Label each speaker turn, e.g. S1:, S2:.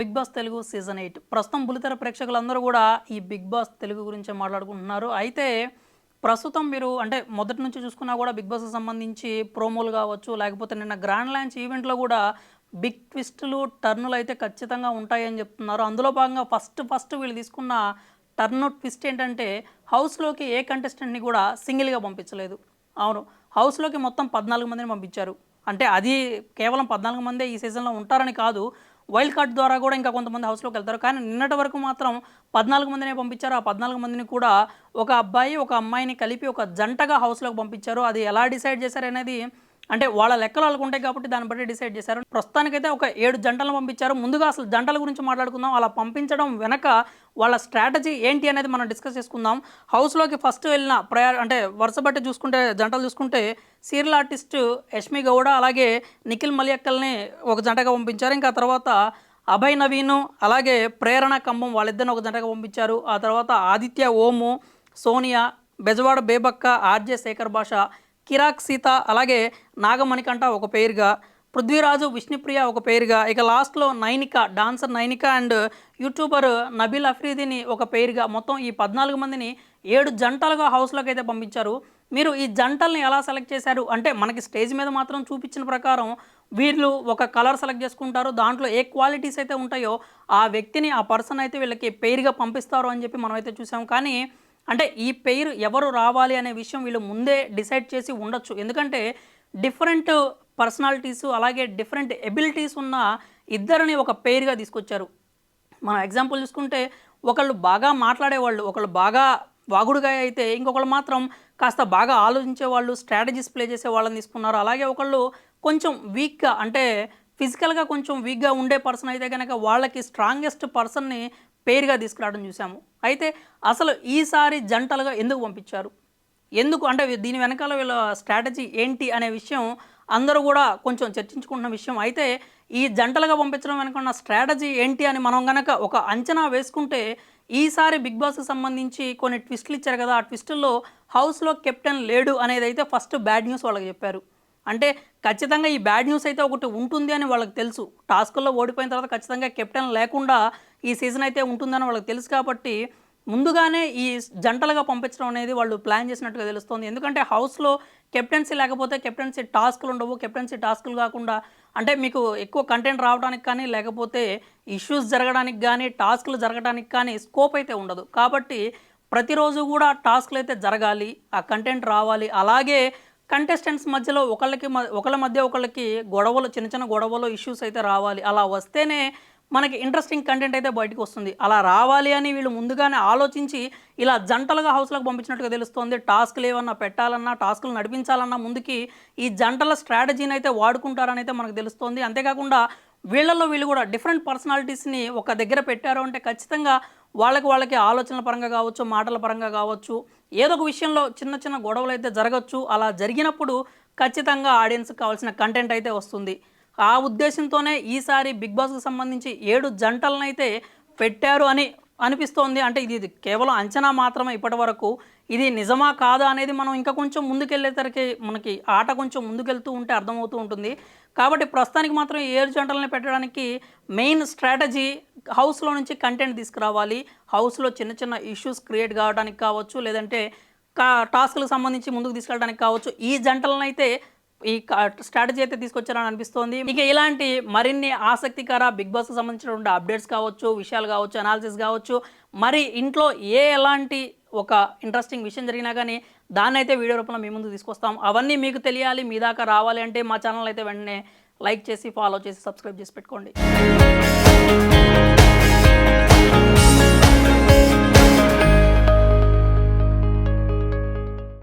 S1: Big boss Telugu season eight. ప్రస్తుతం బులితెర ప్రేక్షకులందరూ కూడా ఈ బిగ్ బాస్ తెలుగు గురించి మాట్లాడుకుంటున్నారు. అయితే ప్రస్తుతం మీరు అంటే మొదటి నుంచి చూసుకున్నా కూడా బిగ్ బాస్కి సంబంధించి ప్రోమోలు కావచ్చు లేకపోతే నిన్న గ్రాండ్ లాంచ్ ఈవెంట్లో కూడా బిగ్ ట్విస్టులు టర్నులు అయితే ఖచ్చితంగా ఉంటాయని చెప్తున్నారు. అందులో భాగంగా ఫస్ట్ ఫస్ట్ వీళ్ళు తీసుకున్న టర్న్ ట్విస్ట్ ఏంటంటే హౌస్లోకి ఏ కంటెస్టెంట్ని కూడా సింగిల్గా పంపించలేదు. అవును హౌస్లోకి మొత్తం పద్నాలుగు మందిని పంపించారు. అంటే అది కేవలం పద్నాలుగు మందే ఈ సీజన్లో ఉంటారని కాదు వైల్డ్ కార్డ్ ద్వారా కూడా ఇంకా కొంతమంది హౌస్లోకి వెళ్తారు. కానీ నిన్నటి వరకు మాత్రం పద్నాలుగు మందినే పంపించారు. ఆ పద్నాలుగు మందిని కూడా ఒక అబ్బాయి ఒక అమ్మాయిని కలిపి ఒక జంటగా హౌస్లోకి పంపించారు. అది ఎలా డిసైడ్ చేశారు అనేది అంటే వాళ్ళ లెక్కలు వాళ్ళకు ఉంటాయి కాబట్టి దాన్ని బట్టి డిసైడ్ చేశారు. ప్రస్తుతానికైతే ఒక ఏడు జంటలను పంపించారు. ముందుగా అసలు జంటల గురించి మాట్లాడుకుందాం. అలా పంపించడం వెనక వాళ్ళ స్ట్రాటజీ ఏంటి అనేది మనం డిస్కస్ చేసుకుందాం. హౌస్లోకి ఫస్ట్ వెళ్ళిన ప్రయా అంటే వరుస బట్టి చూసుకుంటే జంటలు చూసుకుంటే సీరియల్ ఆర్టిస్ట్ యష్మి గౌడ అలాగే నిఖిల్ మలియక్కల్ని ఒక జంటగా పంపించారు. ఇంకా తర్వాత అభయ్ నవీను అలాగే ప్రేరణ కంబం వాళ్ళిద్దరిని ఒక జంటగా పంపించారు. ఆ తర్వాత ఆదిత్య ఓము సోనియా బెజవాడ బేబక్క ఆర్జే శేఖర్ భాష కిరాక్ సీత అలాగే నాగమణికంఠ ఒక పేరుగా పృథ్వీరాజు విష్ణుప్రియ ఒక పేరుగా ఇక లాస్ట్లో Nainika dancer Nainika and youtuber Nabeel అఫ్రీదిని ఒక పేరుగా మొత్తం ఈ పద్నాలుగు మందిని ఏడు జంటలుగా హౌస్లోకి అయితే పంపించారు. మీరు ఈ జంటల్ని ఎలా సెలెక్ట్ చేశారు? అంటే మనకి స్టేజ్ మీద మాత్రం చూపించిన ప్రకారం వీళ్ళు ఒక కలర్ సెలెక్ట్ చేసుకుంటారు. దాంట్లో ఏ క్వాలిటీస్ అయితే ఉంటాయో ఆ వ్యక్తిని ఆ పర్సన్ అయితే వీళ్ళకి పేరుగా పంపిస్తారు అని చెప్పి మనం అయితే చూసాం. కానీ అంటే ఈ పేరు ఎవరు రావాలి అనే విషయం వీళ్ళు ముందే డిసైడ్ చేసి ఉండొచ్చు. ఎందుకంటే డిఫరెంట్ పర్సనాలిటీస్ అలాగే డిఫరెంట్ ఎబిలిటీస్ ఉన్న ఇద్దరిని ఒక పేరుగా తీసుకొచ్చారు. మనం ఎగ్జాంపుల్ చూసుకుంటే ఒకళ్ళు బాగా మాట్లాడేవాళ్ళు ఒకళ్ళు బాగా వాగుడుగా అయితే ఇంకొకళ్ళు మాత్రం కాస్త బాగా ఆలోచించే వాళ్ళు స్ట్రాటజీస్ ప్లే చేసే వాళ్ళని తీసుకున్నారు. అలాగే ఒకళ్ళు కొంచెం వీక్గా అంటే ఫిజికల్గా కొంచెం వీక్గా ఉండే పర్సన్ అయితే కనుక వాళ్ళకి స్ట్రాంగెస్ట్ పర్సన్ని పేరుగా తీసుకురావడం చూసాము అయితే అసలు ఈసారి జంటలుగా ఎందుకు పంపించారు? ఎందుకు? అంటే దీని వెనకాల వీళ్ళ స్ట్రాటజీ ఏంటి అనే విషయం అందరూ కూడా కొంచెం చర్చించుకుంటున్న విషయం. అయితే ఈ జంటలుగా పంపించడం వెనక ఉన్న స్ట్రాటజీ ఏంటి అని మనం గనక ఒక అంచనా వేసుకుంటే ఈసారి బిగ్ బాస్కి సంబంధించి కొన్ని ట్విస్టులు ఇచ్చారు కదా. ఆ ట్విస్టుల్లో హౌస్లో కెప్టెన్ లేడు అనేది అయితే ఫస్ట్ బ్యాడ్ న్యూస్ వాళ్ళకి చెప్పారు. అంటే ఖచ్చితంగా ఈ బ్యాడ్ న్యూస్ అయితే ఒకటి ఉంటుంది అని వాళ్ళకి తెలుసు. టాస్కుల్లో ఓడిపోయిన తర్వాత ఖచ్చితంగా కెప్టెన్ లేకుండా ఈ సీజన్ అయితే ఉంటుందని వాళ్ళకి తెలుసు కాబట్టి ముందుగానే ఈ జంటలుగా పంపించడం అనేది వాళ్ళు ప్లాన్ చేసినట్టుగా తెలుస్తుంది. ఎందుకంటే హౌస్లో కెప్టెన్సీ లేకపోతే కెప్టెన్సీ టాస్క్లు ఉండవు. కెప్టెన్సీ టాస్క్లు కాకుండా అంటే మీకు ఎక్కువ కంటెంట్ రావడానికి కానీ లేకపోతే ఇష్యూస్ జరగడానికి కానీ టాస్క్లు జరగడానికి కానీ స్కోప్ అయితే ఉండదు. కాబట్టి ప్రతిరోజు కూడా టాస్క్లు అయితే జరగాలి ఆ కంటెంట్ రావాలి. అలాగే కంటెస్టెంట్స్ మధ్యలో ఒకళ్ళకి ఒకళ్ళ మధ్య ఒకళ్ళకి గొడవలు చిన్న చిన్న గొడవలు ఇష్యూస్ అయితే రావాలి. అలా వస్తేనే మనకి ఇంట్రెస్టింగ్ కంటెంట్ అయితే బయటకు వస్తుంది. అలా రావాలి అని వీళ్ళు ముందుగానే ఆలోచించి ఇలా జంటలుగా హౌస్లకు పంపించినట్టుగా తెలుస్తోంది. టాస్క్లు ఏమన్నా పెట్టాలన్నా టాస్క్లు నడిపించాలన్నా ముందుకి ఈ జంటల స్ట్రాటజీని అయితే వాడుకుంటారని అయితే మనకు తెలుస్తోంది. అంతేకాకుండా వీళ్ళల్లో వీళ్ళు కూడా డిఫరెంట్ పర్సనాలిటీస్ని ఒక దగ్గర పెట్టారు అంటే ఖచ్చితంగా వాళ్ళకి వాళ్ళకి ఆలోచనల పరంగా కావచ్చు మాటల పరంగా కావచ్చు ఏదో ఒక విషయంలో చిన్న చిన్న గొడవలు అయితే జరగచ్చు. అలా జరిగినప్పుడు ఖచ్చితంగా ఆడియన్స్కి కావాల్సిన కంటెంట్ అయితే వస్తుంది. ఆ ఉద్దేశంతోనే ఈసారి బిగ్ బాస్కి సంబంధించి ఏడు జంటలను అయితే పెట్టారు అని అనిపిస్తోంది. అంటే ఇది కేవలం అంచనా మాత్రమే ఇప్పటి వరకు ఇది నిజమా కాదా అనేది మనం ఇంకా కొంచెం ముందుకెళ్ళేసరికి మనకి ఆట కొంచెం ముందుకెళ్తూ ఉంటే అర్థమవుతూ ఉంటుంది. కాబట్టి ప్రస్తుతానికి మాత్రం ఏడు జంటలని పెట్టడానికి మెయిన్ స్ట్రాటజీ హౌస్లో నుంచి కంటెంట్ తీసుకురావాలి. హౌస్లో చిన్న చిన్న ఇష్యూస్ క్రియేట్ కావడానికి కావచ్చు లేదంటే కా టాస్క్లకు సంబంధించి ముందుకు తీసుకెళ్ళడానికి కావచ్చు. ఈ జంటలను అయితే ఈ స్ట్రాటజీ అయితే తీసుకొచ్చారని అనిపిస్తోంది. ఇక ఇలాంటి మరిన్ని ఆసక్తికర బిగ్ బాస్కి సంబంధించినటువంటి అప్డేట్స్ కావచ్చు విషయాలు కావచ్చు అనాలిసిస్ కావచ్చు మరి ఇంట్లో ఏ ఎలాంటి ఒక ఇంట్రెస్టింగ్ విషయం జరిగినా కానీ దాన్ని అయితే వీడియో రూపంలో మీ ముందు తీసుకొస్తాం. అవన్నీ మీకు తెలియాలి మీ దాకా రావాలి అంటే మా ఛానల్ అయితే వెంటనే లైక్ చేసి ఫాలో చేసి సబ్స్క్రైబ్ చేసి పెట్టుకోండి.